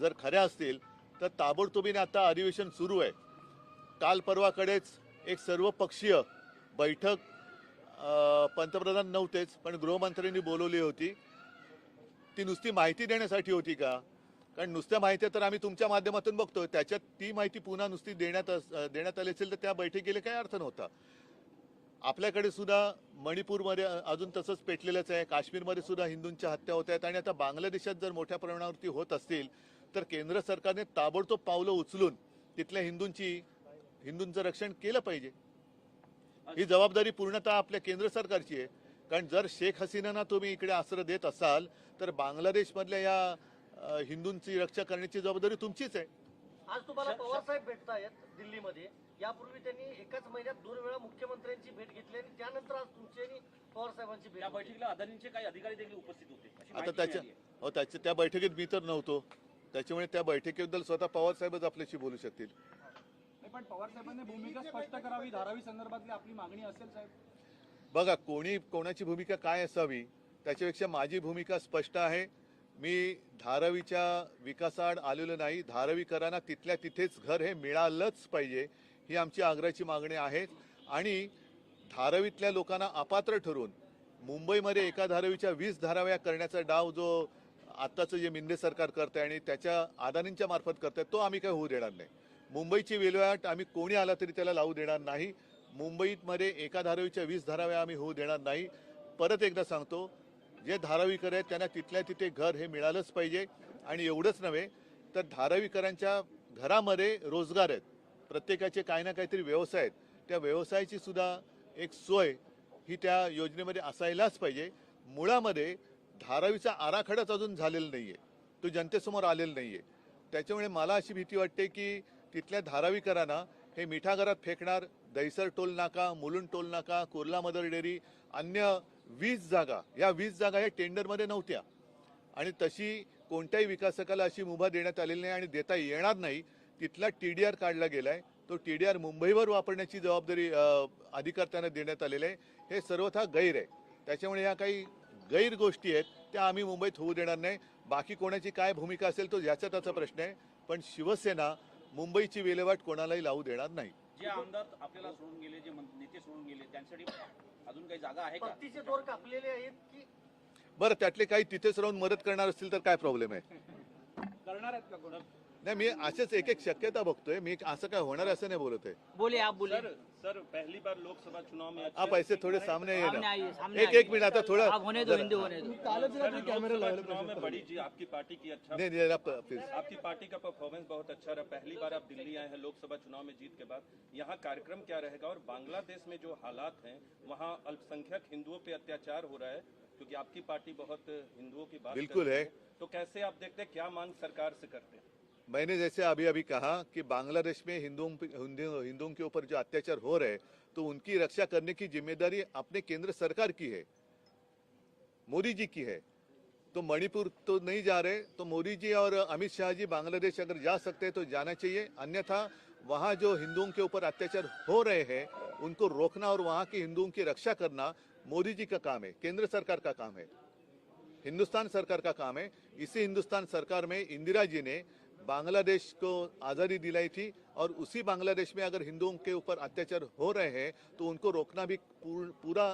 जर खऱ्या असतील तर ताबडतोबीने आता अधिवेशन सुरू आहे. काल परवाकडेच एक सर्वपक्षीय बैठक पंतप्रधान नव्हतेच पण गृहमंत्र्यांनी बोलवली होती. ती नुसती माहिती देण्यासाठी होती का? कारण नुसत्या माहिती तर आम्ही तुमच्या माध्यमातून बघतोय. त्याच्यात ती माहिती पुन्हा नुसती देण्यात अस- देण्यात आली असेल तर त्या बैठकीला काय अर्थ नव्हता. आपल्याकडे सुद्धा मणिपूरमध्ये अजून तसंच पेटलेलंच आहे. काश्मीरमध्ये सुद्धा हिंदूंच्या हत्या होत आहेत. आणि आता बांगलादेशात जर मोठ्या प्रमाणावरती होत असतील तर केंद्र सरकारने ताबडतोब पावलं उचलून तिथल्या हिंदूंची हिंदूंचं रक्षण केलं पाहिजे. ही जबाबदारी पूर्णतः आपल्या केंद्र सरकारची आहे. कारण जर शेख हसीनांना तुम्ही इकडे आश्रय देत असाल तर बांगलादेशमधल्या या हिंदूंची रक्षा करण्याची जबाबदारी तुमचीच आहे. आज तुम्हाला पवार साहेब भेटतायत दिल्लीमध्ये. यापूर्वी त्यांनी एकाच महिन्यात दोन वेळा मुख्यमंत्र्यांची भेट घेतली आणि त्यानंतर आज तुमची आणि पवार साहेबांची भेट. बैठकीला अदानींचे काही अधिकारी देखील उपस्थित होते. आता. हो त्याच्या त्या बैठकीत मी तर नव्हतो. त्याच्यामुळे त्या बैठकीबद्दल स्वतः पवार साहेबच आपल्याशी बोलू शकतील. पण पवार साहेबांनी भूमिका स्पष्ट करावी धारावी संदर्भातली आपली मागणी असेल साहेब. बघा कोणी कोणाची भूमिका काय असावी त्याच्यापेक्षा माझी भूमिका स्पष्ट आहे. मी धारावीच्या विकासाआड आलेलो नाही. धारावीकरांना तिथल्या तिथेच घर हे मिळालंच पाहिजे ही आमची आग्रहाची मागणी आहे. आणि धारावीतल्या लोकांना अपात्र ठरवून मुंबईमध्ये एका धारावीच्या वीस धाराव्या करण्याचा डाव जो आत्ताचं जे मिंदे सरकार करत आहे आणि त्याच्या अदानींच्या मार्फत करत आहे तो आम्ही काय होऊ देणार नाही. मुंबईची विल्हेवाट आम्ही कोणी आला तरी त्याला लावू देणार नाही. मुंबईमध्ये एका धारावीच्या वीस धाराव्या आम्ही होऊ देणार नाही. परत एकदा सांगतो जे धारावीकर आहेत त्यांना तिथल्या तिथे घर हे मिळालंच पाहिजे. आणि एवढंच नव्हे तर धारावीकरांच्या घरामध्ये रोजगार आहेत. प्रत्येकाचे काही ना काहीतरी व्यवसाय आहेत. त्या व्यवसायाची सुद्धा एक सोय ही त्या योजनेमध्ये असायलाच पाहिजे. मुळामध्ये धारावीचा आराखडाच अजून झालेला नाहीये. तो जनतेसमोर आलेला नाहीये. त्याच्यामुळे मला अशी भीती वाटते की तिथल्या धारावीकरांना हे मिठागरात फेकणार दहिसर टोल नाका मुलुंड टोल नाका कुर्ला मदर डेअरी अन्य वीस जागा या वीस जागा या टेंडरमध्ये नव्हत्या. आणि तशी कोणत्याही विकासकाला अशी मुभा देण्यात आलेली नाही आणि देता येणार नाही तिथला टी डी आर काढला गेलाय. तो टी डी आर मुंबईवर वापरण्याची जबाबदारी अधिकार त्यांना देण्यात आलेली आहे. हे सर्वथा गैर आहे. त्याच्यामुळे या काही गैर गोष्टी आहेत त्या आम्ही मुंबईत होऊ देणार नाही. बाकी कोणाची काय भूमिका असेल तो ज्याचा त्याचा प्रश्न आहे. पण शिवसेना मुंबईची विल्हेवाट कोणालाही लावू देणार नाही. जे आमदार आपल्याला सोडून गेले जे नेते सोडून गेले त्यांसाठी अजून काही जागा आहे का? दोर कापलेले आहेत की बरं त्यातले काही तिथेच राहून मदत करणार असतील तर काय प्रॉब्लेम आहे? करणार आहेत का कोण? नाही मी असेच एक एक शक्यता बघतोय. मी असं काय होणार असं नाही बोलत आहे. बोलिए आप बोलिए सर सर पहली बार लोकसभा चुनाव में आप ऐसे थोड़े सामने आइए ना। सामने एक आइए। एक मिनट आता थोड़ा आप होने दो हिंदी होने दो। सर, लोकसभा चुनाव में बड़ी जी आपकी पार्टी की अच्छा नहीं नहीं आप प्लीज़ आपकी पार्टी का परफॉर्मेंस बहुत अच्छा रहा। पहली बार आप दिल्ली आए हैं लोकसभा चुनाव में जीत के बाद। यहाँ कार्यक्रम क्या रहेगा? और बांग्लादेश में जो हालात हैं वहाँ अल्पसंख्यक हिंदुओं पे अत्याचार हो रहा है क्योंकि आपकी पार्टी बहुत हिंदुओं की बात बिल्कुल करती है। तो कैसे आप देखते हैं क्या मांग सरकार से करते हैं? मैंने जैसे अभी अभी कहा कि बांग्लादेश में हिंदुओं हिंदुओं के ऊपर जो अत्याचार हो रहे तो उनकी रक्षा करने की ज़िम्मेदारी अपने केंद्र सरकार की है, मोदी जी की है। तो मणिपुर तो नहीं जा रहे तो मोदी जी और अमित शाह जी बांग्लादेश अगर जा सकते हैं तो जाना चाहिए। अन्यथा वहाँ जो हिंदुओं के ऊपर अत्याचार हो रहे हैं, उनको रोकना और वहाँ के हिंदुओं की रक्षा करना मोदी जी का काम है, केंद्र सरकार का काम है, हिंदुस्तान सरकार का काम है। इसी हिंदुस्तान सरकार में इंदिरा जी ने बांग्लादेश को आज़ादी दिलाई थी और उसी बांग्लादेश में अगर हिंदुओं के ऊपर अत्याचार हो रहे हैं तो उनको रोकना भी पूरा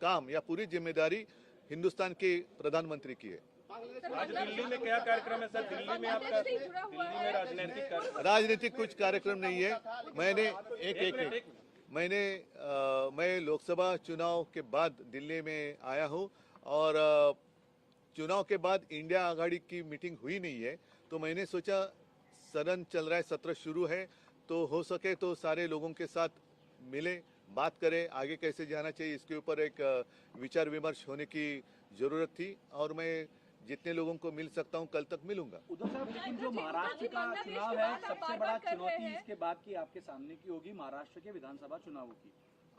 काम या पूरी ज़िम्मेदारी हिंदुस्तान के प्रधानमंत्री की है। आज दिल्ली में क्या कार्यक्रम है सर? दिल्ली में आपका दिल्ली में राजनीतिक राजनीतिक कुछ कार्यक्रम नहीं है। मैंने एक एक, एक मैंने अ, मैं लोकसभा चुनाव के बाद दिल्ली में आया हूँ और चुनाव के बाद इंडिया आघाड़ी की मीटिंग हुई नहीं है। तो मैंने सोचा सदन चल रहा है सत्र शुरू है तो हो सके तो सारे लोगों के साथ मिले बात करें आगे कैसे जाना चाहिए इसके ऊपर एक विचार विमर्श होने की ज़रूरत थी और मैं जितने लोगों को मिल सकता हूँ कल तक मिलूँगा। उद्धव साहब लेकिन जो महाराष्ट्र का चुनाव है सबसे बड़ा चुनौती इसके बाद की आपके सामने की होगी महाराष्ट्र के विधानसभा चुनावों की।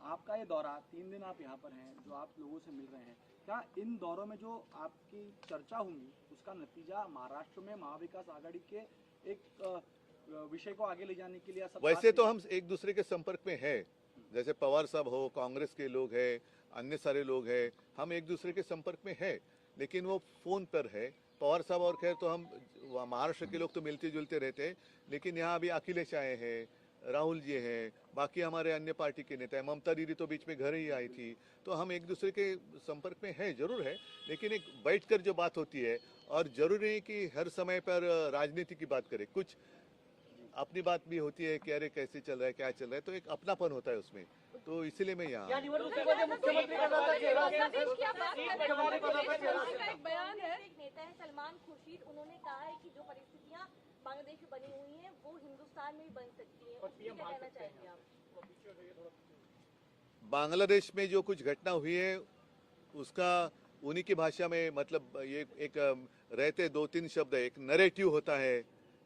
आपका ये दौरा तीन दिन आप यहाँ पर हैं जो आप लोगों से मिल रहे हैं क्या इन दौरों में जो आपकी चर्चा होंगी उसका नतीजा महाराष्ट्र में महाविकास आघाड़ी के एक विषय को आगे ले जाने के लिए सब वैसे तो हम एक दूसरे के संपर्क में है। जैसे पवार साहब हो कांग्रेस के लोग हैं अन्य सारे लोग हैं हम एक दूसरे के संपर्क में है लेकिन वो फ़ोन पर है। पवार साहब और खैर तो हम महाराष्ट्र के लोग तो मिलते जुलते रहते हैं लेकिन यहाँ अभी अखिलेश आए हैं राहुल जी हैं बाकी हमारे अन्य पार्टी के नेता हैं ममता दीदी तो बीच में घर ही आई थी तो हम एक दूसरे के संपर्क में हैं ज़रूर है लेकिन एक बैठकर जो बात होती है और ज़रूरी नहीं कि हर समय पर राजनीति की बात करें कुछ अपनी बात भी होती है कि अरे कैसे चल रहा है क्या चल रहा है तो एक अपनापन होता है उसमें तो इसीलिए मैं यहाँ हूँ। मुख्यमंत्री बांग्लादेश में बनी हुई हैं वो हिंदुस्तान में भी बन सकती हैं। उसमें क्या कहना चाहेंगे आप। बांग्लादेश में जो कुछ घटना हुई है उसका उन्हीं की भाषा में मतलब ये एक रहते दो तीन शब्द है। एक नरेटिव होता है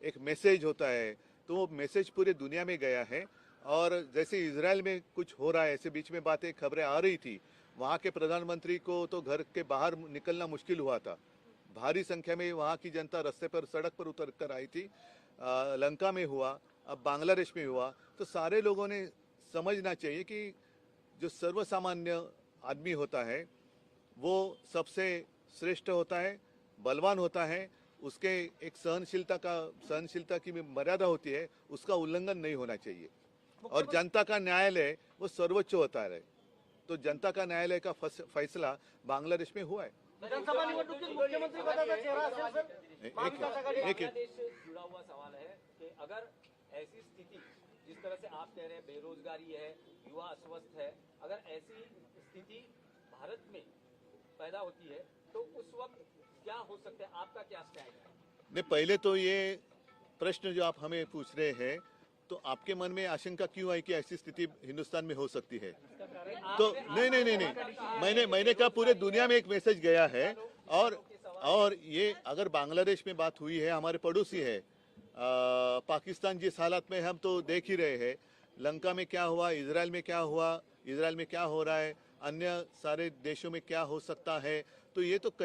एक मैसेज होता है। तो वो मैसेज पूरे दुनिया में गया है। और जैसे इसराइल में कुछ हो रहा है ऐसे बीच में बातें खबरें आ रही थी वहाँ के प्रधानमंत्री को तो घर के बाहर निकलना मुश्किल हुआ था। भारी संख्या में वहाँ की जनता रस्ते पर सड़क पर उतर कर आई थी। अ, लंका में हुआ अब बांग्लादेश में हुआ। तो सारे लोगों ने समझना चाहिए कि जो सर्वसामान्य आदमी होता है वो सबसे श्रेष्ठ होता है बलवान होता है। उसके एक सहनशीलता का सहनशीलता की मर्यादा होती है उसका उल्लंघन नहीं होना चाहिए। और जनता का न्यायालय वो सर्वोच्च होता है। तो जनता का न्यायालय का फस- फैसला बांग्लादेश में हुआ है। विधानसभा निवडणुकीत मुख्यमंत्री पदाचा चेहरा असेल सर. महाविकास आघाड़ी जुड़ा हुआ सवाल है कि अगर ऐसी स्थिति जिस तरह से आप कह रहे हैं बेरोजगारी है युवा अस्वस्थ है अगर ऐसी स्थिति भारत में पैदा होती है तो उस वक्त क्या हो सकता है? आपका क्या स्टैंड है? नहीं पहले तो ये प्रश्न जो आप हमें पूछ रहे हैं तो आपके मन में आशंका क्यों आई कि ऐसी स्थिति हिंदुस्तान में हो सकती है? तो नहीं नहीं नहीं नहीं। मैंने मैंने कहा पूरे दुनिया में एक मैसेज गया है और और ये अगर बांग्लादेश में बात हुई है हमारे पड़ोसी है आ, पाकिस्तान जिस हालात में हम तो देख ही रहे हैं। लंका में क्या हुआ इसराइल में क्या हुआ इसराइल में क्या हो रहा है अन्य सारे देशों में क्या हो सकता है? तो ये तो कहीं